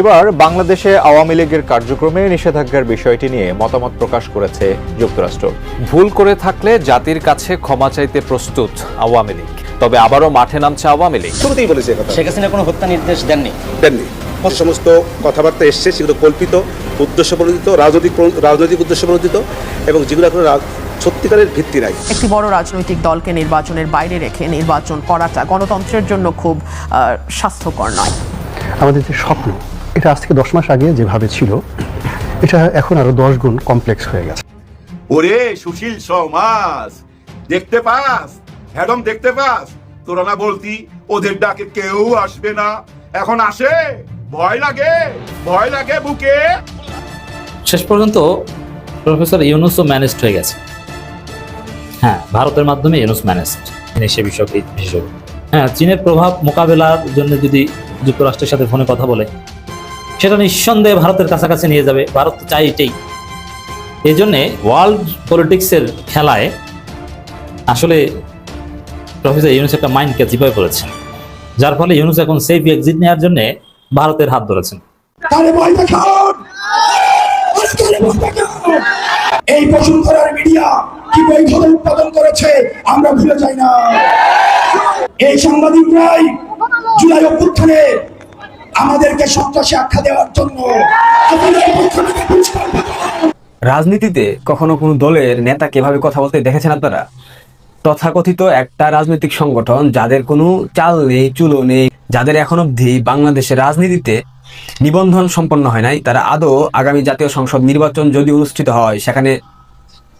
এবার বাংলাদেশে আওয়ামী লীগের কার্যক্রমে নিষেধাজ্ঞার বিষয়টি নিয়ে মতামত প্রকাশ করেছে যুক্তরাষ্ট্র। ভুল করে থাকলে জাতির কাছে ক্ষমা চাইতে প্রস্তুত আওয়ামী লীগ। তবে আবারও মাঠে নামছে আওয়ামী লীগ। শুরুতেই বলেছে কথা। শেখ হাসিনা কোনো হত্যা নির্দেশ দেননি। দেননি। যে সমস্ত কথাবার্তা এসছে সেগুলো কল্পিত উদ্দেশ্য প্রণোদিত রাজনৈতিক রাজনৈতিক উদ্দেশ্য প্রণোদিত এবং যেগুলো এখন সত্যিকারের ভিত্তি নাই। একটি বড় রাজনৈতিক দলকে নির্বাচনের বাইরে রেখে নির্বাচন করাটা গণতন্ত্রের জন্য খুব স্বাস্থ্যকর নয়। আমাদের যে স্বপ্ন এটা আজ থেকে দশ মাস আগে যেভাবে ছিল এটা এখন আরও দশ গুণ কমপ্লেক্স হয়ে গেছে। ওরে সুশীল সমাজ দেখতে পাস? হ্যাডম দেখতে পাস? তোরা না বলতি ওদের ডাকে কেউ আসবে না। এখন আসে ভয় লাগে ভয় লাগে বুকে। শেষ পর্যন্ত প্রফেসর ইউনুসও ম্যানেজড হয়ে গেছে। হ্যাঁ ভারতের মাধ্যমে ইউনুস ম্যানেজড তিনি সে বিষয়কে বিশেষজ্ঞ। হ্যাঁ চীনের প্রভাব মোকাবেলার জন্য যদি যুক্তরাষ্ট্রের সাথে ফোনে কথা বলে সেটা নিঃসন্দেহে ভারতের কাছাকাছি নিয়ে যাবে। ভারত তো চাই এটাই। এই জন্যে ওয়ার্ল্ড পলিটিক্সের খেলায় আসলে প্রফেসর ইউনুস একটা মাইন্ডকে চিপায় পড়েছেন। যার ফলে ইউনুস এখন সেফ এক্সিট নেওয়ার জন্য ভারতের হাত ধরেছেন। এই বসুন্ধরার মিডিয়া কি বৈধতা উৎপাদন করেছে, আমরা ভুলে যাই না। এই সাংবাদিকরাই জুলাই অভ্যুত্থানে আমাদেরকে সন্ত্রাসী আখ্যা দেওয়ার জন্য। রাজনীতিতে কখনো কোনো দলের নেতা কীভাবে কথা বলতে দেখেছেন আপনারা তথাকথিত একটা রাজনৈতিক সংগঠন যাদের কোনো চাল নেই, চুলো নেই, যাদের এখন অবধি বাংলাদেশের রাজনীতিতে নিবন্ধন সম্পন্ন হয় নাই, তারা আদৌ আগামী জাতীয় সংসদ নির্বাচন যদি অনুষ্ঠিত হয়, সেখানে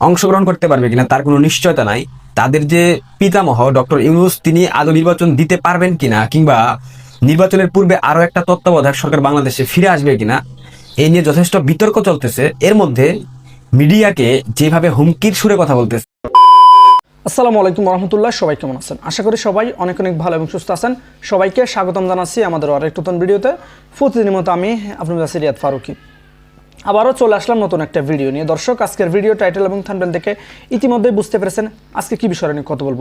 অংশগ্রহণ করতে পারবে কিনা তার কোনো নিশ্চয়তা নাই তাদের যে পিতামহ ডক্টর ইউনুস, তিনি আদৌ নির্বাচন দিতে পারবেন কিনা কিংবা নির্বাচনের পূর্বে আরও একটা তত্ত্বাবধায়ক সরকার বাংলাদেশে ফিরে আসবে কিনা এই নিয়ে যথেষ্ট বিতর্ক চলতেছে। এর মধ্যে মিডিয়াকে যেভাবে হুমকির সুরে কথা বলতেছে। আসসালামু আলাইকুম রহমতুল্লাহ, সবাই কেমন আছেন? আশা করি সবাই অনেক অনেক ভালো এবং সুস্থ আছেন। সবাইকে স্বাগতম জানাচ্ছি আমাদের আরেক নতুন ভিডিওতে। প্রতিদিনের মতো আমি আপনার কাছে রিয়াদ ফারুকি। আবারও চলে আসলাম নতুন একটা ভিডিও নিয়ে। দর্শক, আজকের ভিডিও টাইটেল এবং থাম্বনেল দেখে ইতিমধ্যেই বুঝতে পেরেছেন আজকে কি বিষয় নিয়ে কথা বলব।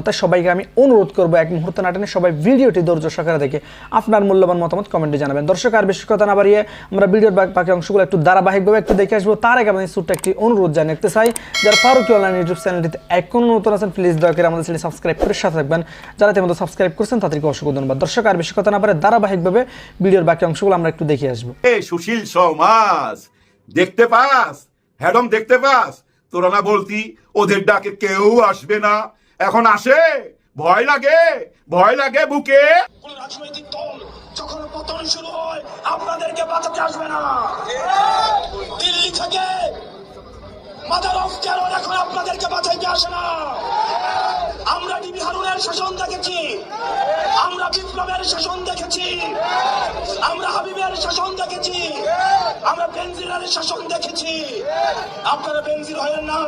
তাই সবাইকে আমি অনুরোধ করব এক মুহূর্ত নাটনে সবাই ভিডিওটি ধৈর্য সহকারে দেখে আপনার মূল্যবান মতামত কমেন্টে জানাবেন। দর্শক, আর বেশি কথা না বাড়িয়ে আমরা ভিডিওর বাকি- অংশগুলো একটু ধারাবাহিকভাবে একটু দেখে আসব। তার আগে আমি ছোট্ট একটি অনুরোধ জানিয়ে রাখতে চাই, যারা ফারুকি অনলাইন ইউটিউব চ্যানেলটিতে এখনও নতুন আছেন প্লিজ দয়া করে আমাদের চ্যানেল সাবস্ক্রাইব করে সাথে থাকবেন। যারা তেমন সাবস্ক্রাইব করছেন, তাদেরকে অসংখ্য ধন্যবাদ। দর্শক, আর বেশি কথা না পারে ধারাবাহিকভাবে ভিডিওর বাকি অংশগুলো আমরা একটু দেখে আসব। এই সুশীল সমাজ, দেখতে পাস? হ্যাডম, দেখতে পাস? তোরা না বলতি, ওদের ডাকে কেউ আসবে না। এখন আসে। ভয় লাগে ভয় লাগে বুকে। কোন রাজনৈতিক দল যখন পতন শুরু হয়, আপনাদেরকে বাঁচাতে আসবে না। দিল্লি থেকে মাদার অফ টেরর এখন আপনাদেরকে বাঁচাইতে আসে না। আমরা ডিবি হারুনের শাসন দেখেছি। আমরা বিপ্লবের শাসন দেখেছি। আমরা হাবিবের শাসন দেখেছি। আমরা বেনজিরের শাসন দেখেছি। আপনারা বেনজির হয়েন না।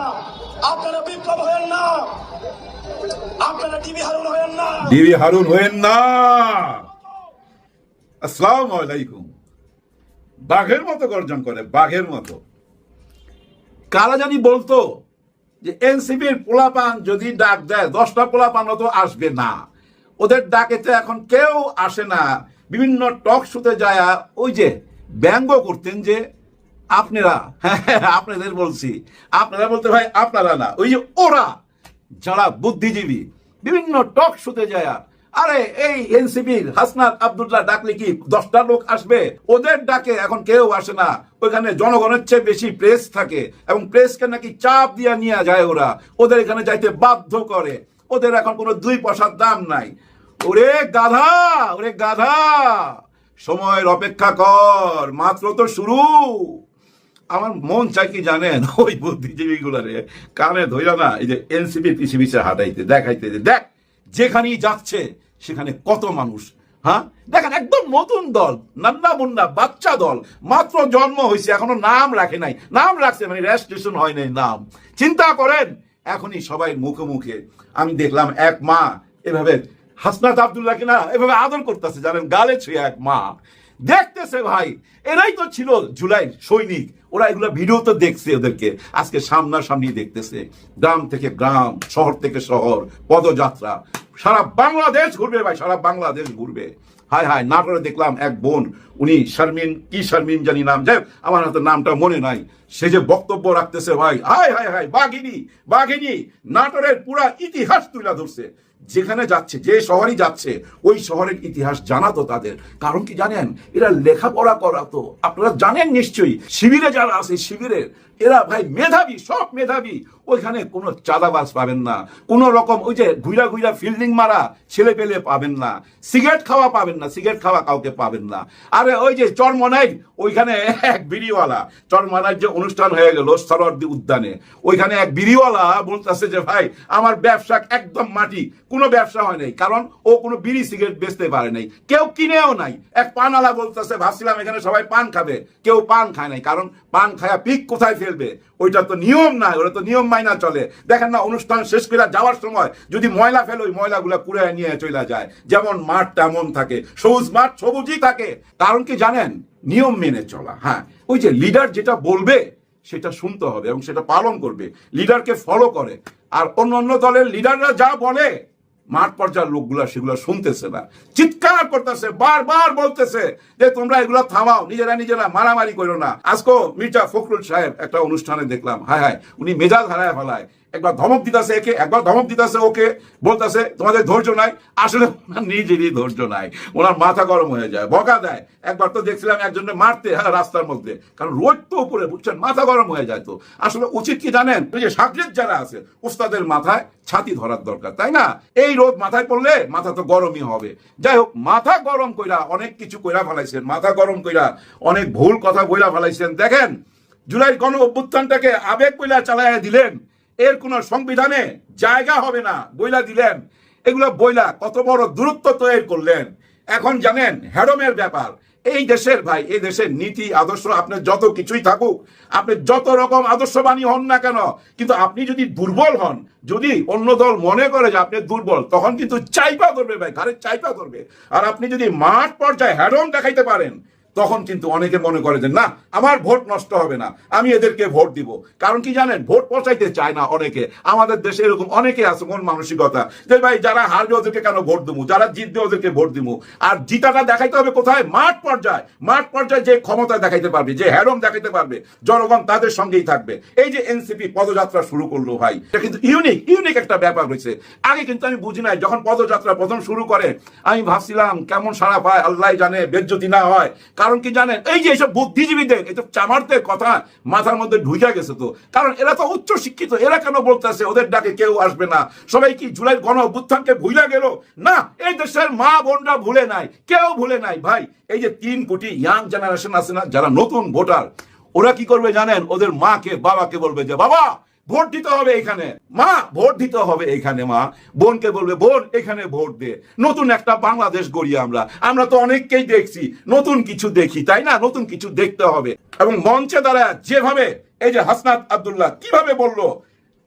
আপনারা বিপ্লব হয়েন না। আপনারা ডিবি হারুন হয়েন না। দিবি হারুন হয়েন না। আসসালাম আলাইকুম। বাঘের মতো গর্জন করে, বাঘের মতো। কারা জানি বলতো যে এনসিপির পোলাপান যদি ডাক দেয়, দশটা পোলাপান তো আসবে না। ওদের ডাকে তো এখন কেউ আসে না। বিভিন্ন টক শুতে যায় ওই যে ব্যঙ্গ করতেন যে আপনারা হ্যাঁ আপনাদের বলছি। আপনারা বলতে ভাই আপনারা না, ওই যে ওরা যারা বুদ্ধিজীবী, বিভিন্ন টক শুতে যায় আরে, এই এনসিপির হাসনাত আব্দুল্লাহ ডাকলে কি দশটা লোক আসবে? ওদের ডাকে এখন কেউ আসে না। ওইখানে জনগণের চেয়ে বেশি প্রেস থাকে এবং প্রেসকে নাকি চাপ দিয়ে নিয়ে যায় ওরা। ওদের এখানে যাইতে বাধ্য করে। ওদের এখন কোনো দুই পয়সার দাম নাই। ওরে গাধা ওরে গাধা! সময়ের অপেক্ষা কর, মাত্র তো শুরু। আমার মন চাই কি জানেন, ওই বুদ্ধিজীবী গুলারে কানে ধইরা না, এই যে এনসিপি পিছিয়ে পিছিয়ে হাঁটাইতে, দেখাইতে, দেখ, যেখানেই যাচ্ছে সেখানে কত মানুষ হ্যাঁ? দেখেন, একদম নতুন দল, নান্না মুন্না, বাচ্চা দল, মাত্র জন্ম হয়েছে, এখনও নাম রাখে নাই। নাম রাখছে মানে রেজিস্ট্রেশন হয় নাই নাম। চিন্তা করেন, এখনই সবাই মুখে মুখে, আমি দেখলাম এক মা, এভাবে হাসনাত আবদুল্লাহ কিনা, এভাবে আদর করতেছে, জানেন, গালে ছুঁয়ে এক মা। দেখতেছে ভাই, এরাই তো ছিল জুলাই সৈনিক ওরা এগুলো ভিডিও তো দেখছে ওদেরকে। আজকে সামনাসামনি দেখতেছে। গ্রাম থেকে গ্রাম, শহর থেকে শহর, পদযাত্রা। সারা বাংলাদেশ ঘুরবে ভাই, সারা বাংলাদেশ ঘুরবে। হায় হায় নাটোরে দেখলাম এক বোন, উনি শারমিন, কি শারমিন জানি নাম। যাই আমার হাতে নামটা মনে নাই। সে যে বক্তব্য রাখতেছে ভাই, হায় হায় হায়, বাঘিনী বাঘিনী, নাটোরের পুরা ইতিহাস তুলে ধরছে। যেখানে যাচ্ছে, যে শহরই যাচ্ছে, ওই শহরের ইতিহাস জানাতো তাদের। কারণ কি জানেন? এরা লেখাপড়া করাতো আপনারা জানেন নিশ্চয়ই, শিবিরে যারা আছে, শিবিরের এরা ভাই মেধাবী, সব মেধাবী। ওইখানে কোনো চাঁদাবাজ পাবেন না। কোনো রকম ওই যে ঘুরা ঘুরা ফিল্ডিং মারা ছেলে পেলে পাবেন না। সিগারেট খাওয়া পাবেন না, সিগারেট খাওয়া কাউকে পাবেন না। আরে ওই যে চরমনাই ওইখানে এক বিড়িওয়ালা চরমনার যে অনুষ্ঠান হয়ে গেল সরদ্দি উদ্যানে। ওইখানে এক বিড়িওয়ালা বলতেছে যে, ভাই, আমার ব্যবসা একদম মাটি, কোনো ব্যবসা হয় নাই। কারণ ও কোনো বিড়ি সিগারেট বেচতে পারে নাই। কেউ কিনেও নাই। এক পানওয়ালা বলতেছে, ভাবছিলাম এখানে সবাই পান খাবে। কেউ পান খায় নাই, কারণ পান খায়া পিক কোথায় ফেলবে ওইটা তো নিয়ম নাই ওটা তো নিয়ম মাইনা চলে। দেখেন না, অনুষ্ঠান শেষ করে যাওয়ার সময় যদি ময়লা ফেলে, ওই ময়লাগুলো কুড়ে নিয়ে চলে যায়। যেমন মাঠ তেমন থাকে, সবুজ মাঠ সবুজই থাকে। কারণ কি জানেন? নিয়ম মেনে চলা হ্যাঁ। ওই যে লিডার যেটা বলবে, সেটা শুনতে হবে এবং সেটা পালন করবে। লিডারকে ফলো করে। আর অন্য অন্য দলের লিডাররা যা বলে মাঠ পর্যায়ের লোকগুলা সেগুলো শুনতেছে না। চিৎকার করতেছে, বারবার বলতেছে যে, তোমরা এগুলো থামাও, নিজেরা নিজেরা মারামারি করো না। আজকে মির্জা ফখরুল সাহেব একটা অনুষ্ঠানে দেখলাম, হায় হায়, উনি মেজাজ হারায় ফেলায়। একবার ধমক দিতেছে একে, একবার ধমক দিতেছে ওকে, বলতেছে, তোমাদের ধৈর্য নাই। আসলে নিজেরই ধৈর্য নাই। ওনার মাথা গরম হয়ে যায়, বকা দেয়। একবার তো দেখছিলাম একজনকে মারতে হ্যাঁ রাস্তার মধ্যে, কারণ রোদ তো উপরে, বুঝছেন? মাথা গরম হয়ে যায় তো। আসলে উচিত কি জানেন? যে সাকরেত যারা আছে ওস্তাদের মাথায় ছাতি ধরার দরকার, তাই না? এই রোদ মাথায় পড়লে মাথা তো গরমই হবে। যাই হোক, মাথা গরম কইরা অনেক কিছু কইরা ফেলাইছেন, মাথা গরম কইরা অনেক ভুল কথা কইরা ফেলাইছেন। দেখেন জুলাই গণ অভ্যুত্থানটাকে আবেগ কইলা চালাইয়া দিলেন। এর কোন সংবিধানে জায়গা হবে না। বইলা দিলেন। এগুলো বইলা কত বড় দূরত্ব তৈরি করলেন। এখন জানেন হ্যাডমের ব্যাপার। এই দেশের ভাই, এই দেশের নীতি, আদর্শ আপনার যত কিছুই থাকুক, আপনি যত রকম আদর্শবাণী হন না কেন, কিন্তু আপনি যদি দুর্বল হন, যদি অন্য দল মনে করে যে আপনি দুর্বল, তখন কিন্তু চাইপা ধরবে ভাই, ঘাড়ে চাইপা ধরবে। আর আপনি যদি মাঠ পর্যায়ে হ্যাডম দেখাইতে পারেন তখন কিন্তু অনেকে মনে করে যে, না, আমার ভোট নষ্ট হবে না, আমি এদেরকে ভোট দিব। কারণ কি জানেন, ভোট পৌঁছাইতে চায় না অনেকে। আমাদের দেশে এরকম অনেকে আছে মন মানসিকতা, যে, ভাই, যারা হারবে ওদেরকে কেন ভোট দেবো যারা জিতবে ওদেরকে ভোট দিব আর জিতাটা দেখাইতে হবে কোথায়? মাঠ পর্যায়ে। মাঠ পর্যায়ে যে ক্ষমতা দেখাইতে পারবে, যে হ্যারম দেখাইতে পারবে, জনগণ তাদের সঙ্গেই থাকবে। এই যে এনসিপি পদযাত্রা শুরু করল, ভাই, এটা কিন্তু ইউনিক ইউনিক একটা ব্যাপার হয়েছে। আগে কিন্তু আমি বুঝি নাই, যখন পদযাত্রা প্রথম শুরু করে, আমি ভাবছিলাম কেমন সারা পায় আল্লাহ জানে, বেজ্জতি না হয়। কারণ কি জানেন? এই যে এইসব বুদ্ধিজীবীদের, এইসব চামারদের কথা মাথার মধ্যে ঢুকে গেছে তো। কারণ এরা তো উচ্চ শিক্ষিত, এরা কেন বলতেছে ওদের ডাকে কেউ আসবে না? সবাই কি জুলাই গণ অভ্যুত্থানকে ভুলে গেল? না, এই দেশের মা বোনরা ভুলে নাই, কেউ ভুলে নাই। ভাই, এই যে তিন কোটি ইয়াং জেনারেশন আছে না, যারা নতুন ভোটার, ওরা কি করবে জানেন? ওদের মাকে, বাবাকে বলবে যে, বাবা ভোট দিতে হবে এখানে। মা, ভোট দিতে হবে এখানে, মা। বোনকে বলবে, বোন, এখানে ভোট দে। নতুন একটা বাংলাদেশ গড়ি আমরা। আমরা তো অনেককেই দেখছি। নতুন কিছু দেখি, তাই না? নতুন কিছু দেখতে হবে। এবং মঞ্চে দ্বারা যেভাবে, এই যে হাসনাত আব্দুল্লাহ কীভাবে বলল,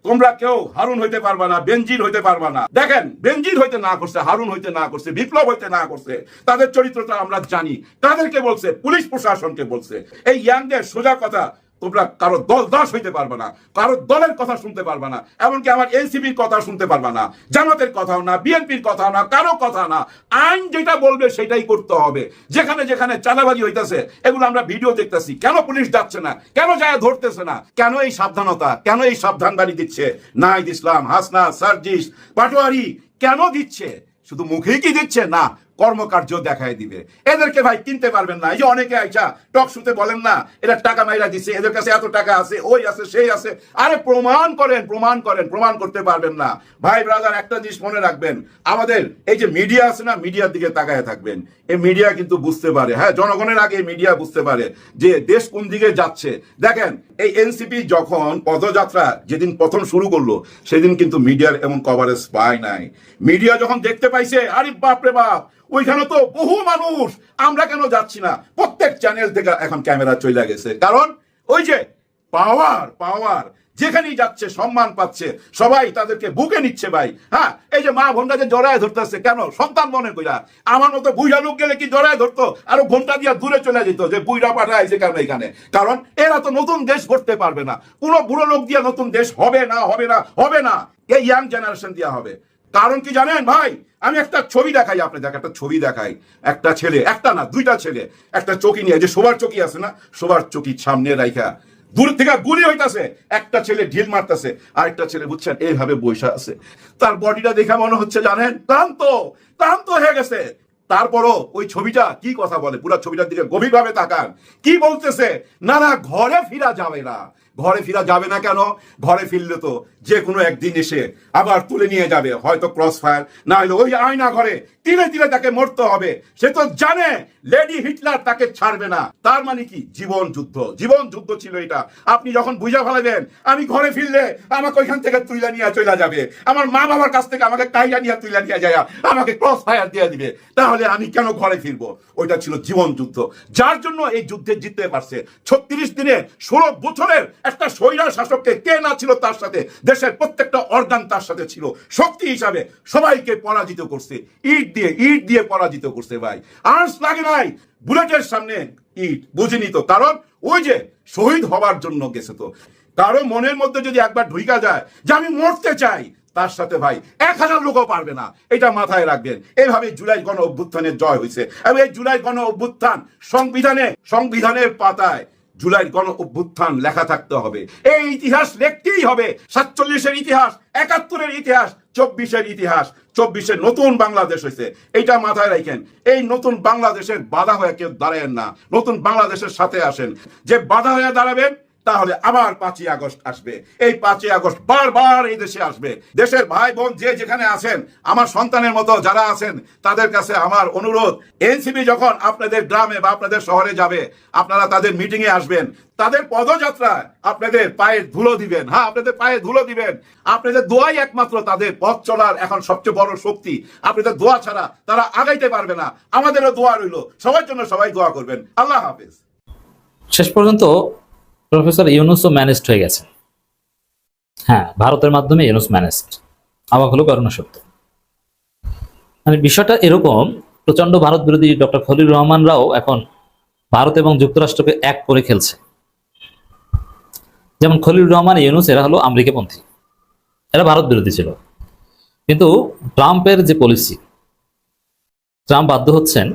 তোমরা কেউ হারুন হইতে পারবা না বেঞ্জির হইতে পারবা না। দেখেন বেঞ্জির হইতে না করছে, হারুন হইতে না করছে, বিপ্লব হইতে না করছে। তাদের চরিত্রটা আমরা জানি। তাদেরকে বলছে, পুলিশ প্রশাসনকে বলছে। এই ইয়াংদের সোজা কথা তোমরা কারও দল দাস হইতে পারবে না, কারও দলের কথা শুনতে পারবে না, এমনকি আমার এনসিপির কথা শুনতে পারবে না, জামাতের কথাও না, বিএনপির কথাও না, কারও কথা না। আইন যেটা বলবে সেটাই করতে হবে। যেখানে যেখানে চাঁদাবাজি হইতেছে, এগুলো আমরা ভিডিও দেখতেছি। কেন পুলিশ যাচ্ছে না? কেন যায় ধরতেছে না? কেন এই সাবধানতা? কেন এই সাবধান বাড়ি দিচ্ছে? নাহিদ ইসলাম হাসনা সার্জিস, পাটোয়ারি কেন দিচ্ছে? শুধু মুখেই কি দিচ্ছে? না কর্মকার্য দেখায় দিবে। এদেরকে ভাই কিনতে পারবেন না। এই যে অনেকে আইসা টক শুতে বলেন না, এরা টাকা মাইরা দিছে, এদের কাছে এত টাকা আছে, ওই আছে, সেই আছে। আরে প্রমাণ করেন প্রমাণ করেন, প্রমাণ করতে পারবেন না। ভাই ব্রাদার একটা জিনিস মনে রাখবেন। আমাদের এই যে মিডিয়া আছে না মিডিয়ার দিকে তাকায় থাকবেন। এই মিডিয়া কিন্তু বুঝতে পারে। হ্যাঁ জনগণের আগে মিডিয়া বুঝতে পারে যে দেশ কোন দিকে যাচ্ছে। দেখেন এই এনসিপি যখন পদযাত্রা যেদিন প্রথম শুরু করল, সেদিন কিন্তু মিডিয়ার এমন কভারেজ পায় নাই। মিডিয়া যখন দেখতে পাইছে, আরে বাপ রে বাপ, ওইখানে তো বহু মানুষ, আমরা কেন যাচ্ছি না? প্রত্যেক চ্যানেল থেকে এখন ক্যামেরা চলে গেছে। কারণ ওই যে পাওয়ার পাওয়ার যেখানেই যাচ্ছে, সম্মান পাচ্ছে, সবাই তাদেরকে বুকে নিচ্ছে ভাই। হ্যাঁ এই যে মা ভন্ডা যে জড়ায় ধরতেছে, কেন? সন্তান মনে কইরা। আমার মতো বুইরা লোক গেলে কি জড়ায় ধরতো? আরও ঘণ্টা দিয়া দূরে চলে যেত যে বুইরা পাঠায় যে কেন এখানে। কারণ এরা তো নতুন দেশ গড়তে পারবে না। কোনো বুড়ো লোক দিয়ে নতুন দেশ হবে না হবে না হবে না। এই ইয়াং জেনারেশন দিয়া হবে। কারণ কি জানেন ভাই? আমি একটা ছবি দেখাই আপনাদের একটা ছবি দেখাই। একটা ছেলে, একটা না, দুইটা ছেলে। একটা চকি নিয়ে যে শোবার চকি আছে না? শোবার চকির সামনে রাইখা। দূর থেকে গুলি হইতাছে। একটা ছেলে ঢিল মারতাছে, আরেকটা ছেলে বুঝছেন, এইভাবে বৈশা আছে। তার বডিটা দেখে মনে হচ্ছে জানেন, ক্লান্ত ক্লান্ত হয়ে গেছে। তারপরও ওই ছবিটা কি কথা বলে? পুরো ছবিটার দিকে গভীরভাবে তাকান। কি বলতেছে? না না, ঘরে ফিরা যাবে না। ঘরে ফিরা যাবে না কেন? ঘরে ফিরলে তো যে কোনো একদিন এসে আবার তুলে নিয়ে যাবে, হয়তো ক্রস ফায়ার না হলে ওই আয়না ঘরে তিলে তিলে তাকে মরতে হবে। সে তো জানে, লেডি হিটলার তাকে ছাড়বে না। তার মানে কি? জীবন যুদ্ধ। জীবন যুদ্ধ ছিল এটা। আপনি যখন বুঝা ফেলাবেন, আমি ঘরে ফিরলে আমাকে ওইখান থেকে তুইলা নিয়ে চলে যাবে। আমার মা বাবার কাছ থেকে আমাকে কাইয়া নিয়ে তুইলা নিয়ে যায় আমাকে ক্রস ফায়ার দিয়ে দিবে। তাহলে আমি কেন ঘরে ফিরবো? ওইটা ছিল জীবন যুদ্ধ। যার জন্য এই যুদ্ধে জিততে পারছে। ছত্রিশ দিনে ষোলো বছরের একটা স্বৈরা শাসককে কে না ছিল তার সাথে, দেশের প্রত্যেকটা অর্গান তার সাথে ছিল। শক্তি হিসাবে সবাইকে পরাজিত করছে। ইট দিয়ে, ইট দিয়ে পরাজিত করছে ভাই। আর্স লাগে নাই, বুলেটের সামনে ইট, বুঝিনি তো। কারণ ওই যে শহীদ হবার জন্য গেছে তো। কারও মনের মধ্যে যদি একবার ঢুইকা যায় যে আমি মরতে চাই, তার সাথে ভাই, এক হাজার লোকও পারবে না। এটা মাথায় রাখবেন। এইভাবে জুলাই গণ অভ্যুত্থানের জয় হয়েছে। এবং এই জুলাই গণ অভ্যুত্থান সংবিধানে, সংবিধানের পাতায় জুলাই গণ অভ্যুত্থান লেখা থাকতে হবে। এই ইতিহাস লিখতেই হবে। সাতচল্লিশের ইতিহাস, একাত্তরের ইতিহাস চব্বিশের ইতিহাস চব্বিশের নতুন বাংলাদেশ হয়েছে এইটা মাথায় রাখেন এই নতুন বাংলাদেশের বাধা হয়ে কেউ দাঁড়ায়েন না। নতুন বাংলাদেশের সাথে আসেন। যে বাধা হয়ে দাঁড়াবেন তাহলে আবার পাঁচই আগস্ট আসবে। এই পাঁচই আগস্ট বারবার এই দেশে আসবে। দেশের ভাই বোন যে যেখানে আছেন, আমার সন্তানের মতো যারা আছেন, তাদের কাছে আমার অনুরোধ, এনসিপি যখন আপনাদের গ্রামে বা আপনাদের শহরে যাবে, আপনারা তাদের মিটিং এ আসবেন। তাদের পদযাত্রায় আপনাদের পায়ে ধুলো দিবেন। হ্যাঁ আপনাদের পায়ে ধুলো দিবেন। আপনাদের দোয়াই একমাত্র তাদের পথ চলার এখন সবচেয়ে বড় শক্তি। আপনাদের দোয়া ছাড়া তারা আগাইতে পারবে না। আমাদেরও দোয়া রইল। সবার জন্য সবাই দোয়া করবেন। আল্লাহ হাফিজ। শেষ পর্যন্ত প্রফেসর ইউনুসও ম্যানেজড হয়ে গেছে হ্যাঁ ভারতের মাধ্যমে ইউনুস ম্যানেজড অবাক হলো করোনা সত্য। মানে বিষয়টা এরকম প্রচণ্ড ভারত বিরোধী ডক্টর খলিল রহমানরাও এখন ভারত এবং যুক্তরাষ্ট্রকে এক করে খেলছে। যেমন খলিল রহমান, ইউনুস, এরা হলো আমেরিকাপন্থী। এরা ভারত বিরোধী ছিল। কিন্তু ট্রাম্পের যে পলিসি ট্রাম্প বাধ্য হচ্ছেন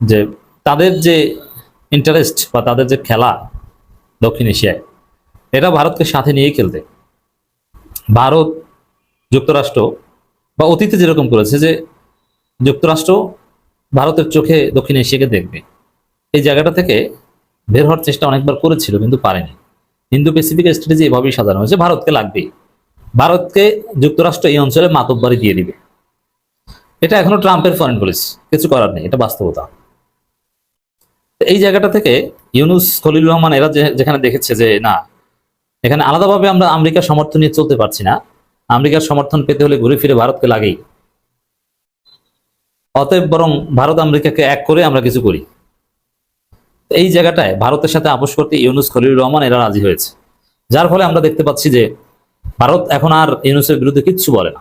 যে তাদের যে ইন্টারেস্ট বা তাদের যে খেলা দক্ষিণ এশিয়ায়। এটা ভারতকে সাথে নিয়ে খেলতে। ভারত যুক্তরাষ্ট্র বা অতীতে যেরকম করেছে যে যুক্তরাষ্ট্র ভারতের চোখে দক্ষিণ এশিয়াকে দেখবে। এই জায়গাটা থেকে বের হওয়ার চেষ্টা অনেকবার করেছিল কিন্তু পারেনি। হিন্দু প্যাসিফিক স্ট্র্যাটেজি এভাবেই সাজানো হয়েছে, ভারতকে লাগবেই। ভারতকে যুক্তরাষ্ট্র এই অঞ্চলে মাতব্বারি দিয়ে দিবে। এটা এখনও ট্রাম্পের ফরেন পলিসি কিছু করার নেই, এটা বাস্তবতা। এই জায়গাটা থেকে ইউনুস খলিল রহমান এরা যেখানে দেখেছে যে, না, এখানে আলাদাভাবে আমরা আমেরিকার সমর্থন নিয়ে চলতে পারছি না। আমেরিকার সমর্থন পেতে হলে ঘুরে ফিরে ভারতকে লাগেই। অতএব বরং ভারত আমেরিকাকে এক করে আমরা কিছু করি। এই জায়গাটায় ভারতের সাথে আপোষ করতে ইউনুস খলিল রহমান এরা রাজি হয়েছে। যার ফলে আমরা দেখতে পাচ্ছি যে, ভারত এখন আর ইউনুসের বিরুদ্ধে কিচ্ছু বলে না।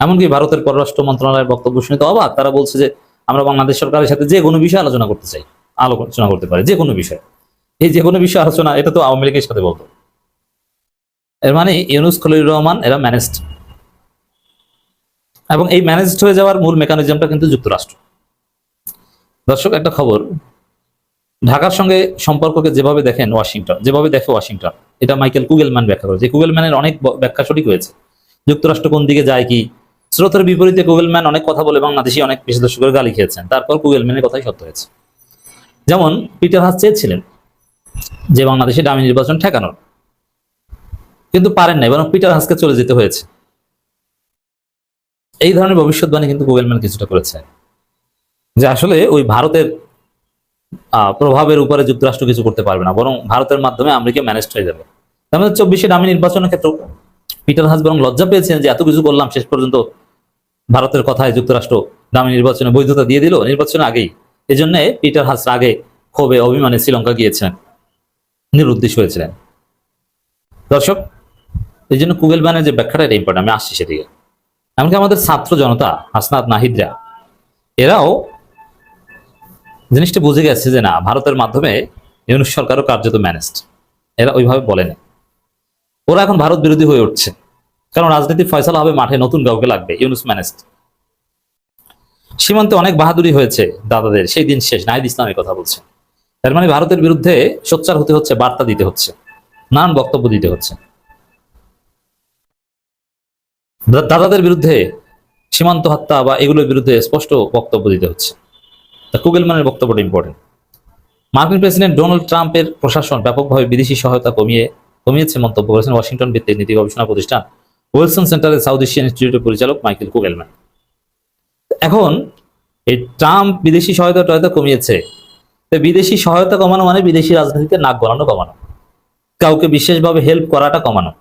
এমনকি ভারতের পররাষ্ট্র মন্ত্রণালয়ের বক্তব্য শুনে তো অবাক। তারা বলছে যে, আমরা বাংলাদেশ সরকারের সাথে যে কোনো বিষয়ে আলোচনা করতে চাই। আলোচনা করতে পারে, যে কোনো বিষয়। এই যে কোনো বিষয়ে আলোচনা, এটা তো আওয়ামী লীগের সাথে বলতো। এর মানে ইউনুস খলিল রহমান, এরা ম্যানেজড এবং এই ম্যানেজড হয়ে যাওয়ার মূল মেকানিজমটা কিন্তু যুক্তরাষ্ট্র। দর্শক, একটা খবর। ঢাকার সঙ্গে সম্পর্ককে যেভাবে দেখেন ওয়াশিংটন, যেভাবে দেখে ওয়াশিংটন, এটা মাইকেল কুগেলম্যান ব্যাখ্যা করেছে। কুগেলম্যানের অনেক ব্যাখ্যা সঠিক হয়েছে। যুক্তরাষ্ট্র কোন দিকে যায় কি? স্রোতের বিপরীতে গুগল ম্যান অনেক কথা বলে বাংলাদেশি অনেক বেশি দর্শকের গালি খেয়েছেন। তারপর গুগল ম্যানের কথাই সত্য হয়েছে। যেমন পিটার হাস চেয়েছিলেন যে বাংলাদেশে ডামি নির্বাচন ঠেকানোর। কিন্তু পারেন নাই, বরং পিটার হাসকে চলে যেতে হয়েছে। এই ধরনের ভবিষ্যৎবাণী কিন্তু গুগল ম্যান কিছুটা করেছে। যে আসলে ওই ভারতের প্রভাবের উপরে যুক্তরাষ্ট্র কিছু করতে পারবে না, বরং ভারতের মাধ্যমে আমেরিকা ম্যানেজ হয়ে যাবে। তার মধ্যে চব্বিশে ডামি নির্বাচনের ক্ষেত্রে পিটার হাস বরং লজ্জা পেয়েছেন যে এত কিছু করলাম শেষ পর্যন্ত ভারতের কথায় যুক্তরাষ্ট্র দামি নির্বাচনে বৈধতা দিয়ে দিল, নির্বাচনের আগেই। এই জন্য পিটার হাস আগে ক্ষোভে অভিমানে শ্রীলঙ্কা গিয়েছিলেন। নিরুদ্দেশ হয়েছিলেন। দর্শক, এই জন্য কুগেল ব্যানের যে ব্যাখ্যাটা, এটা ইম্পর্টেন্ট আমি আসছি সেদিকে। এমনকি আমাদের ছাত্র জনতা, হাসনাত নাহিদরা, এরাও জিনিসটা বুঝে গেছে যে না, ভারতের মাধ্যমে ইউনুস সরকারও কার্যত ম্যানেজড এরা ওইভাবে বলেনি। ওরা এখন ভারত বিরোধী হয়ে উঠছে। কারণ রাজনীতির ফয়সলা হবে মাঠে নতুন কাউকে লাগবে, ইউনুস ম্যানেজড সীমান্তে অনেক বাহাদুরি হয়েছে দাদাদের, সেই দিন শেষ, নাহিদ ইসলামের কথা বলছে। তার মানে ভারতের বিরুদ্ধে সোচ্চার হতে হচ্ছে, বার্তা দিতে হচ্ছে, নানান বক্তব্য দিতে হচ্ছে। দাদাদের বিরুদ্ধে সীমান্ত হত্যা বা এগুলোর বিরুদ্ধে স্পষ্ট বক্তব্য দিতে হচ্ছে। তা কুগেলম্যানের বক্তব্যটা ইম্পর্টেন্ট মার্কিন প্রেসিডেন্ট ডোনাল্ড ট্রাম্পের প্রশাসন ব্যাপকভাবে বিদেশি সহায়তা কমিয়ে কমিয়েছে মন্তব্য করেছেন ওয়াশিংটন ভিত্তিক নীতি গবেষণা প্রতিষ্ঠান ওয়েলসন সেন্টারের সাউথ এশিয়ান ইনস্টিটিউটের পরিচালক মাইকেল কুগেলম্যান। এখন এই ট্রাম্প বিদেশি সহায়তা টয়তা কমিয়েছে, তো বিদেশি সহায়তা কমানো মানে বিদেশি রাজনীতিতে নাক গলানো কমানো, কাউকে বিশেষভাবে হেল্প করাটা কমানো।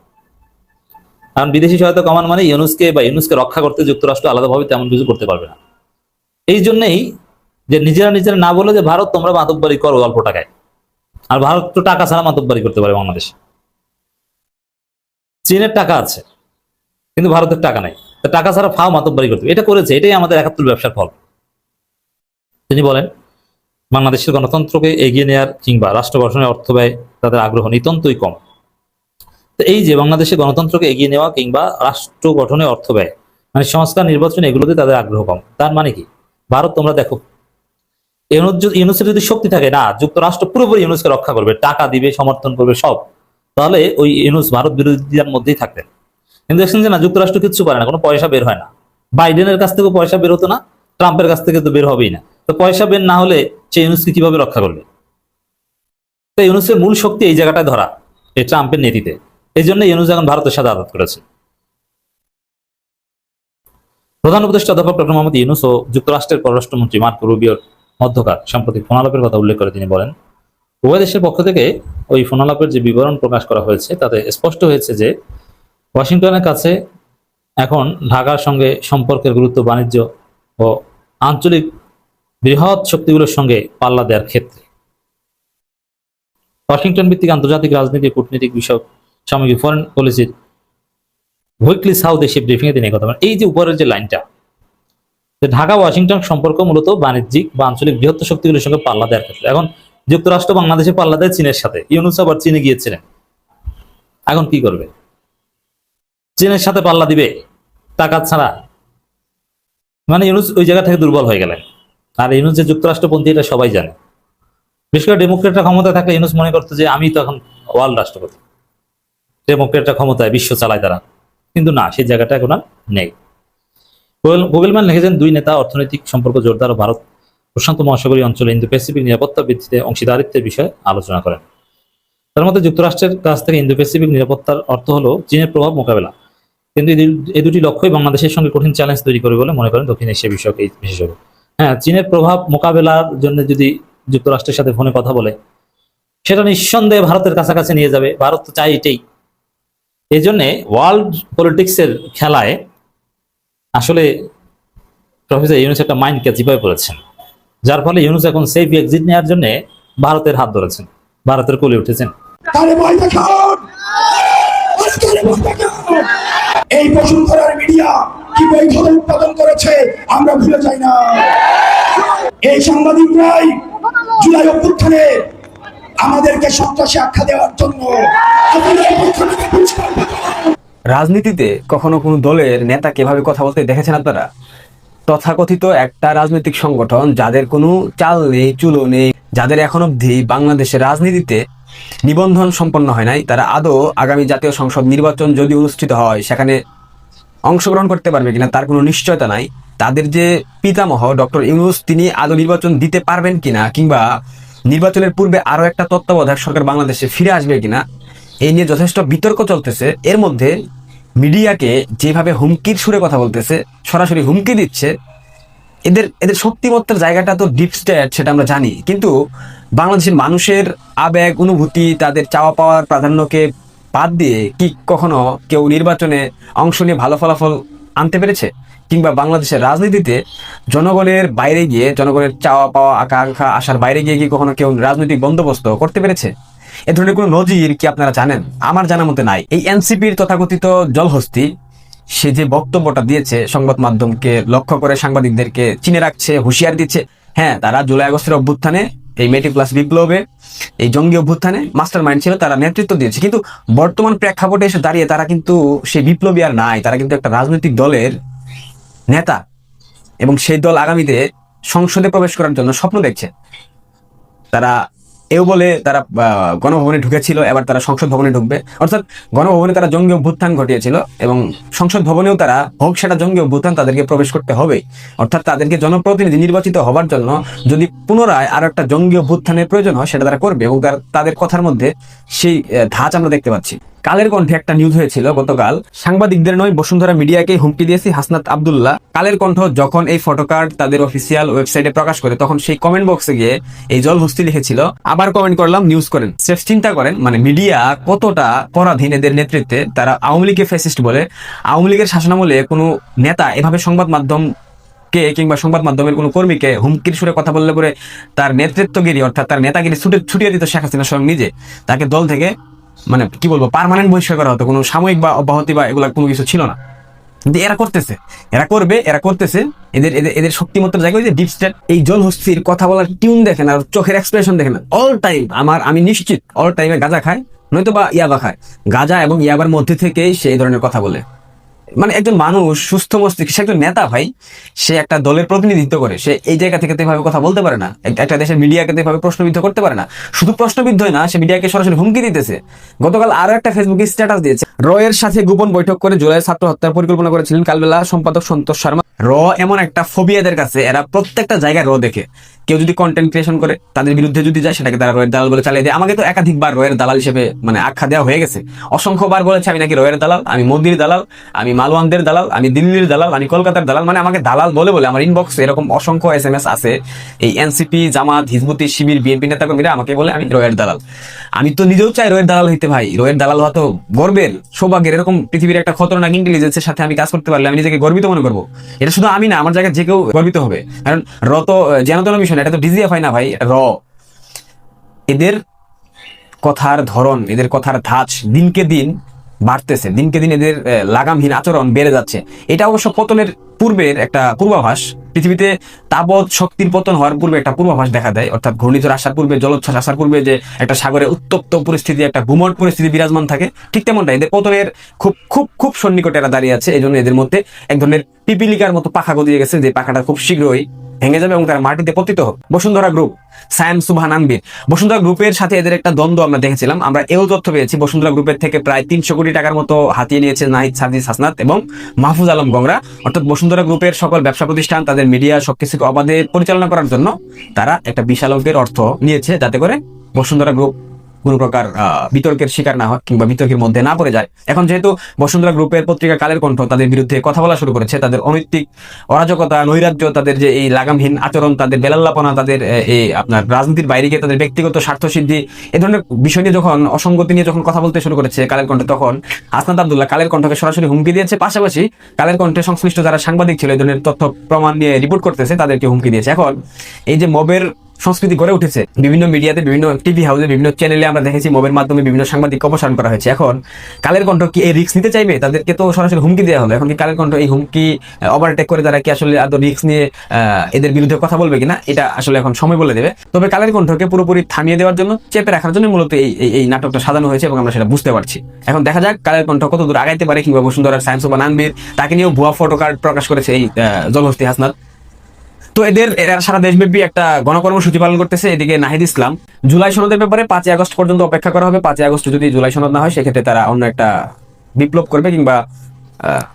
কারণ বিদেশি সহায়তা কমানো মানে ইউনুসকে বা ইউনুসকে রক্ষা করতে যুক্তরাষ্ট্র আলাদাভাবে তেমন কিছু করতে পারবে না। এই জন্যই যে নিজেরা নিজেরা না বলে যে, ভারত, তোমরা মাতব্বারি করো অল্প টাকায়। আর ভারত তো টাকা ছাড়া মাতব্বারি করতে পারে বাংলাদেশ। চীনের টাকা আছে, কিন্তু ভারতের টাকা নাই। টাকা ছাড়া ফাও মাতব্বারি করতে এটা করেছে, এটাই আমাদের একাত্তর ব্যবসার ফল। তিনি বলেন, বাংলাদেশের গণতন্ত্রকে এগিয়ে নেওয়ার কিংবা রাষ্ট্র গঠনের অর্থ ব্যয় তাদের আগ্রহ নিতান্তই কম। তো এই যে বাংলাদেশে গণতন্ত্রকে এগিয়ে নেওয়া কিংবা রাষ্ট্র গঠনে অর্থ ব্যয় মানে সংস্কার, নির্বাচন, এগুলোতে তাদের আগ্রহ কম। তার মানে কি? ভারত তোমরা দেখো ইউনুসের যদি শক্তি থাকে, না, যুক্তরাষ্ট্র পুরোপুরি ইউনুসকে রক্ষা করবে, টাকা দিবে, সমর্থন করবে, সব, তাহলে ওই ইউনুস ভারত বিরোধীদের মধ্যেই থাকতেন। কিন্তু দেখছেন যে না, যুক্তরাষ্ট্র কিচ্ছু পারে না, কোনো পয়সা বের হয় না। বাইডেনের কাছ থেকেও পয়সা বের হতো না, ট্রাম্পের কাছ থেকে তো বের হবেই না। তো পয়সা বের না হলে সে ইউনুসকে কীভাবে রক্ষা করবে? তো ইউনুসের মূল শক্তি এই জায়গাটায় ধরা, এই ট্রাম্পের নীতিতে এই জন্য ইউনুস এখন ভারতের সাথে আঘাত করেছে। প্রধান উপদেষ্টা অধ্যাপক ডক্টর মোহাম্মদ ইউনুস ও যুক্তরাষ্ট্রের পররাষ্ট্রমন্ত্রী মার্ক রুবিওর মধ্যকার সাম্প্রতিক ফোনালাপের কথা উল্লেখ করে তিনি বলেন, উভয় দেশের পক্ষ থেকে ওই ফোনালাপের যে বিবরণ প্রকাশ করা হয়েছে, তাতে স্পষ্ট হয়েছে যে ওয়াশিংটনের কাছে এখন ঢাকার সঙ্গে সম্পর্কের গুরুত্ব, বাণিজ্য ও আঞ্চলিক বৃহৎ শক্তিগুলোর সঙ্গে পাল্লা দেওয়ার ক্ষেত্রে। ওয়াশিংটন ভিত্তিক আন্তর্জাতিক রাজনীতি, কূটনীতিক বিষয়ক সামগ্রিক ফরেন পলিসির উইকলি সাউথ এশিয়া ব্রিফিং এ তিনি কথা বলেন। এই যে উপরের যে লাইনটা ঢাকা, ওয়াশিংটন সম্পর্ক মূলত বাণিজ্যিক বা আঞ্চলিক বৃহত্তর শক্তিগুলোর সঙ্গে পাল্লা দেওয়ার ক্ষেত্রে। এখন যুক্তরাষ্ট্র বাংলাদেশে পাল্লা দেয় চীনের সাথে, ইউনুস আবার চীনে গিয়েছিলেন। এখন কি করবে? চীনের সাথে পাল্লা দিবে টাকা ছাড়া। মানে ইউনুস ওই জায়গা থেকে দুর্বল হয়ে গেলেন। আর ইউনুস যে যুক্তরাষ্ট্রপন্থী, এটা সবাই জানে। বিশেষ করে ডেমোক্রেটরা ক্ষমতায় থাকলে ইউনুস মনে করতো যে, আমি তো এখন ওয়ার্ল্ড রাষ্ট্রপতি। ডেমোক্রেটরা ক্ষমতায়, বিশ্ব চালায় তারা। কিন্তু না, সেই জায়গাটা এখন আর নেই। গুগল- গুগলম্যান লিখেছেন, দুই নেতা অর্থনৈতিক সম্পর্ক জোরদার ও ভারত প্রশান্ত মহাসাগরীয় অঞ্চলে ইন্দো প্যাসিফিক নিরাপত্তা বৃদ্ধিতে অংশীদারিত্বের বিষয়ে আলোচনা করেন। তার মধ্যে যুক্তরাষ্ট্রের কাছ থেকে ইন্দো প্যাসিফিক নিরাপত্তার অর্থ হলো চীনের প্রভাব মোকাবেলা। কিন্তু এই দুটি লক্ষ্যই বাংলাদেশের সঙ্গে কঠিন চ্যালেঞ্জ তৈরি করবে বলে মনে করেন দক্ষিণ এশিয়া বিষয়ক এই বিশেষজ্ঞ। হ্যাঁ চীনের প্রভাব মোকাবেলার জন্য যদি যুক্তরাষ্ট্রের সাথে ফোনে কথা বলে, সেটা নিঃসন্দেহে ভারতের কাছাকাছি নিয়ে যাবে। ভারত তো চাই এটাই। এই জন্যে ওয়ার্ল্ড পলিটিক্সের খেলায় আসলে প্রফেসর ইউনুস একটা মাইন্ড ক্যাচিপায় পড়েছেন। যার ফলে ইউনুস এখন সেফ এক্সিট নেওয়ার জন্য ভারতের হাত ধরেছেন। ভারতের কোলে উঠেছেন। এই বসুন্ধরার মিডিয়া কি বৈধতা উৎপাদন করেছে, আমরা ভুলে যাই না এই সাংবাদিকরাই জুলাই অভ্যুত্থানে আমাদেরকে আখ্যা দেওয়ার জন্য। রাজনীতিতে কখনো কোনো দলের নেতা কীভাবে কথা বলতে দেখেছেন আপনারা তথাকথিত একটা রাজনৈতিক সংগঠন যাদের কোনো চাল নেই, চুলো নেই, যাদের এখন অবধি বাংলাদেশের রাজনীতিতে নিবন্ধন সম্পন্ন হয় নাই। তারা আদৌ আগামী জাতীয় সংসদ নির্বাচন যদি অনুষ্ঠিত হয়, সেখানে অংশগ্রহণ করতে পারবে কিনা তার কোনো নিশ্চয়তা নাই। তাদের যে পিতামহ ডক্টর ইউনুস, তিনি আদৌ নির্বাচন দিতে পারবেন কিনা কিংবা নির্বাচনের পূর্বে আরও একটা তত্ত্বাবধায়ক সরকার বাংলাদেশে ফিরে আসবে কিনা এই নিয়ে যথেষ্ট বিতর্ক চলতেছে। এর মধ্যে মিডিয়াকে যেভাবে হুমকির সুরে কথা বলতেছে, সরাসরি হুমকি দিচ্ছে এদের এদের শক্তিমত্তার জায়গাটা তো ডিপ স্টেট সেটা আমরা জানি। কিন্তু বাংলাদেশের মানুষের আবেগ, অনুভূতি, তাদের চাওয়া পাওয়ার প্রাধান্যকে বাদ দিয়ে কি কখনো কেউ নির্বাচনে অংশ নিয়ে ভালো ফলাফল আনতে পেরেছে? কিংবা বাংলাদেশের রাজনীতিতে জনগণের বাইরে গিয়ে, জনগণের চাওয়া পাওয়া, আকাঙ্ক্ষা আসার বাইরে গিয়ে কি কখনো কেউ রাজনৈতিক বন্দোবস্ত করতে পেরেছে? এ ধরনের কোনো নজির কি আপনারা জানেন? আমার জানা মতে নাই। এই এনসিপির তথাকথিত জলহস্তি সে যে বক্তব্যটা দিয়েছে সংবাদ মাধ্যমকে লক্ষ্য করে সাংবাদিকদেরকে চিনে রাখছে, হুঁশিয়ার দিচ্ছে হ্যাঁ তারা জুলাই আগস্টের অভ্যুত্থানে এই মেটি প্লাস বিপ্লবে, এই জঙ্গি অভ্যুত্থানে মাস্টার মাইন্ড ছিল তারা নেতৃত্ব দিয়েছে। কিন্তু বর্তমান প্রেক্ষাপটে এসে দাঁড়িয়ে তারা কিন্তু সেই বিপ্লবী আর নাই। তারা কিন্তু একটা রাজনৈতিক দলের নেতা এবং সেই দল আগামীতে সংসদে প্রবেশ করার জন্য স্বপ্ন দেখছে। তারা এও বলে তারা গণভবনে ঢুকেছিল, এবার তারা সংসদ ভবনে ঢুকবে। অর্থাৎ গণভবনে তারা জঙ্গি অভ্যুত্থান ঘটিয়েছিল এবং সংসদ ভবনেও তারা হোক সেটা জঙ্গি অভ্যুত্থান তাদেরকে প্রবেশ করতে হবে। অর্থাৎ তাদেরকে জনপ্রতিনিধি নির্বাচিত হবার জন্য যদি পুনরায় আর একটা জঙ্গি অভ্যুত্থানের প্রয়োজন হয়, সেটা তারা করবে এবং তাদের কথার মধ্যে সেই ধাঁচ আমরা দেখতে পাচ্ছি। কালের কণ্ঠে একটা নিউজ হয়েছিল গতকাল। সাংবাদিকদের নয়, বসুন্ধরা মিডিয়াকে হুমকি দিয়েছি হাসনাত আব্দুল্লাহ। কালের কণ্ঠ যখন এই ফটোকার্ড তাদের অফিসিয়াল ওয়েবসাইটে প্রকাশ করে, তখন সেই কমেন্ট বক্সে গিয়ে এই জলহস্তি লিখেছিল, আবার কমেন্ট করলাম নিউজ করেন। স্রেফ চিন্তা করেন মানে মিডিয়া কতটা পরাধীন এদের নেতৃত্বে, তারা আওয়ামী লীগকে ফেসিস্ট বলে। আওয়ামী লীগের শাসনামলে কোনো নেতা এভাবে সংবাদ মাধ্যম কে কিংবা সংবাদ মাধ্যমের কোনো কর্মীকে হুমকির সুরে কথা বললে পরে তার নেতৃত্বগিরি, অর্থাৎ তার নেতাগিরি ছুটে ছুটিয়ে দিত শেখ হাসিনা স্বয়ং নিজে। তাকে দল থেকে মানে কি বলব পারমানেন্ট বহিষ্কার করা হতো, কোনো সাময়িক বা অব্যাহতি বা এগুলো কোনো কিছু ছিল না। কিন্তু এরা করতেছে, এরা করবে, এরা করতেছে, এদের এদের এদের শক্তিমত্তার জায়গায় যে ডিপ স্টেট এই জল হস্তির কথা বলার টিউন দেখেন আর চোখের এক্সপ্রেশন দেখেন। অল টাইম আমার, আমি নিশ্চিত অল টাইমে গাঁজা খায় নয়তো বা ইয়াবা খায়। গাঁজা এবং ইয়াবার মধ্যে থেকেই সে এই ধরনের কথা বলে। মানে একজন মানুষ, সুস্থ মস্তিষ্ক, সে একজন নেতা ভাই, সে একটা দলের প্রতিনিধিত্ব করে। সে এই জায়গা থেকে এভাবে কথা বলতে পারে না। একটা দেশের মিডিয়াকে তো এভাবে প্রশ্নবিদ্ধ করতে পারে না। শুধু প্রশ্নবিদ্ধই না, সে মিডিয়াকে সরাসরি হুমকি দিতেছে। গতকাল আরও একটা ফেসবুকে স্ট্যাটাস দিয়েছে। রয়ের সাথে গোপন বৈঠক করে জুলাই ছাত্র হত্যার পরিকল্পনা করেছিলেন কালবেলা সম্পাদক সন্তোষ শর্মা। র এমন একটা ফোবিয়াদের কাছে, এরা প্রত্যেকটা জায়গায় র দেখে। কেউ যদি কন্টেন্ট ক্রিয়েশন করে, তাদের বিরুদ্ধে যদি যায়, সেটাকে তারা রয়ের দালাল বলে চালিয়ে দেয়। আমাকে তো একাধিকবার রয়ের দালাল হিসেবে মানে আখ্যা দেওয়া হয়ে গেছে। অসংখ্যবার বলেছে, আমি নাকি রয়ের দালাল, আমি মোদির দালাল, আমি মালওয়ানদের দালাল, আমি দিল্লির দালাল, আমি কলকাতার দালাল মানে আমাকে দালাল বলে বলে আমার ইনবক্সে এরকম অসংখ্য এস এম এস আছে এই এনসিপি জামাত, হিজবুতি, শিবির বিএনপি নেতাকর্মীরা আমাকে বলে আমি রয়ের দালাল। আমি তো নিজেও চাই রয়ের দালাল হইতে ভাই। রয়ের দালাল হওয়া তো গর্বের, সৌভাগ্যের, এরকম পৃথিবীর একটা খতরনাক ইন্টেলিজেন্সের সাথে আমি কাজ করতে পারলে আমি নিজেকে গর্বিত মনে করব। এটা শুধু আমি না, আমার জায়গায় যে কেউ গর্বিত হবে। কারণ র তো জেনতন মিশন এটা তো ডিজিএফ হয় না ভাই র। এদের কথার ধরন, এদের কথার ধাঁচ দিনকে দিন বাড়তেছে। দিনকে দিন এদের লাগামহীন আচরণ বেড়ে যাচ্ছে। এটা অবশ্য পতনের পূর্বের একটা পূর্বাভাস। পৃথিবীতে তাবৎ শক্তির পতন হওয়ার পূর্বে একটা পূর্বাভাস দেখা দেয়। অর্থাৎ ঘূর্ণিঝড় আসার পূর্বে, জলোচ্ছ্বাস আসার পূর্বে যে একটা সাগরে উত্তপ্ত পরিস্থিতি, একটা গুমট পরিস্থিতি বিরাজমান থাকে, ঠিক তেমনটা এদের পতনের খুব খুব খুব সন্নিকটে এরা দাঁড়িয়ে আছে। এই জন্য এদের মধ্যে এক ধরনের পিপিলিকার মতো পাখা গদিয়ে গেছে যে পাখাটা খুব শীঘ্রই ভেঙে যাবে এবং তারা মাটিতে পতিত হবে। বসুন্ধরা গ্রুপ সায়াম আনবির বসুন্ধরা গ্রুপের সাথে এদের একটা দ্বন্দ্ব আমরা দেখেছিলাম। আমরা এও তথ্য পেয়েছি, বসুন্ধরা গ্রুপের থেকে প্রায় তিনশো কোটি টাকার মতো হাতিয়ে নিয়েছে নাহিদ সাজিদ হাসনাত এবং মাহফুজ আলম গংরা। অর্থাৎ বসুন্ধরা গ্রুপের সকল ব্যবসা প্রতিষ্ঠান, তাদের মিডিয়া সবকিছুকে অবাধে পরিচালনা করার জন্য তারা একটা বিশাল অঙ্কের অর্থ নিয়েছে যাতে করে বসুন্ধরা গ্রুপ কোনো প্রকার বিতর্কের শিকার না হয় কিংবা বিতর্কের মধ্যে না পড়ে যায়। এখন যেহেতু বসুন্ধরা গ্রুপের পত্রিকা কালের কণ্ঠ তাদের বিরুদ্ধে কথা বলা শুরু করেছে, তাদের অনৈতিক অরাজকতা, নৈরাজ্য, তাদের যে এই লাগামহীন আচরণ, তাদের বেলাল্লাপনা, তাদের এই আপনার রাজনীতির বাইরে গিয়ে তাদের ব্যক্তিগত স্বার্থ সিদ্ধি এ ধরনের বিষয় নিয়ে যখন, অসঙ্গতি নিয়ে যখন কথা বলতে শুরু করেছে কালের কণ্ঠে, তখন আসনাদ আব্দুল্লাহ কালের কণ্ঠকে সরাসরি হুমকি দিয়েছে। পাশাপাশি কালের কণ্ঠে সংশ্লিষ্ট যারা সাংবাদিক ছিল এই ধরনের তথ্য, প্রমাণ নিয়ে রিপোর্ট করতেছে, তাদেরকে হুমকি দিয়েছে। এখন এই যে মবের সংস্কৃতি গড়ে উঠেছে। বিভিন্ন মিডিয়াতে, বিভিন্ন টিভি হাউসে, বিভিন্ন চ্যানেলে আমরা দেখেছি মোবের মাধ্যমে বিভিন্ন সাংবাদিক অপসারণ করা হয়েছে। এখন কালের কণ্ঠ কি এই রিস্ক নিতে চাইবে? তাদেরকে তো সরাসরি হুমকি দেওয়া হলো এখন কি কালের কণ্ঠ এই হুমকি ওভারটেক করে তারা কি আসলে আদৌ রিস্ক নিয়ে এদের বিরুদ্ধে কথা বলবে কিনা, এটা আসলে এখন সময় বলে দেবে। তবে কালের কণ্ঠকে পুরোপুরি থামিয়ে দেওয়ার জন্য চেপে রাখার জন্য মূলত এই, এই- নাটকটা সাজানো হয়েছে এবং আমরা সেটা বুঝতে পারছি। এখন দেখা যাক কালের কণ্ঠ কত দূর আগাইতে পারে কিংবা বসুন্ধরার সায়েন্স বা নানবীর তাকে নিয়েও ভুয়া ফটো কার্ড প্রকাশ করেছে এই জলহস্তি হাসনাত। তো এদের, এরা সারা দেশব্যাপী একটা গণকর্মসূচি পালন করতেছে এদিকে নাহিদ ইসলাম। জুলাই সনদের ব্যাপারে পাঁচই আগস্ট পর্যন্ত অপেক্ষা করা হবে। পাঁচই আগস্ট যদি জুলাই সনদ না হয়, সেক্ষেত্রে তারা অন্য একটা বিপ্লব করবে কিংবা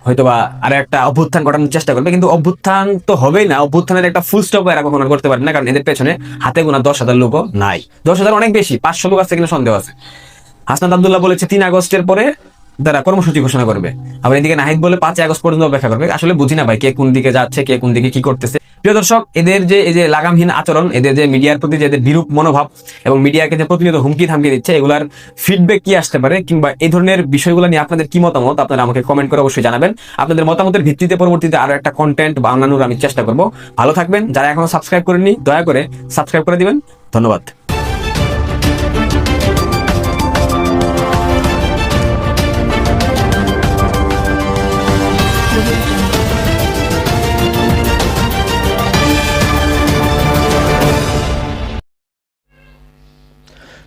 হয়তোবা আর একটা অভ্যুত্থান ঘটানোর চেষ্টা করবে। কিন্তু অভ্যুত্থান তো হবেই না। অভ্যুত্থানের একটা ফুল স্টপ এরা কখনো করতে পারে না, কারণ এদের পেছনে হাতে গোনা দশ হাজার লোকও নাই। দশ হাজার অনেক বেশি, পাঁচশো লোক আছে কিনা সন্দেহ আছে। হাসনাত আবদুল্লাহ বলেছে তিন আগস্টের পরে তারা কর্মসূচি ঘোষণা করবে। আবার এদিকে নাহিদ বলে পাঁচ আগস্ট পর্যন্ত অপেক্ষা করবে। আসলে বুঝি না ভাই, কে কোন দিকে যাচ্ছে, কে কোন দিকে কি করতেছে। প্রিয় দর্শক, এদের যে, এই যে লাগামহীন আচরণ, এদের যে মিডিয়ার প্রতি যে বিরূপ মনোভাব এবং মিডিয়াকে যে প্রতিনিয়ত হুমকি থামকি দিচ্ছে, এগুলার ফিডব্যাক কি আসতে পারে কিংবা এই ধরনের বিষয়গুলো নিয়ে আপনাদের কি মতামত, আপনারা আমাকে কমেন্ট করে অবশ্যই জানাবেন। আপনাদের মতামতের ভিত্তিতে পরবর্তীতে আরও একটা কন্টেন্ট বানানোর আমি চেষ্টা করব। ভালো থাকবেন, যারা এখনও সাবস্ক্রাইব করেননি, দয়া করে সাবস্ক্রাইব করে দিবেন। ধন্যবাদ।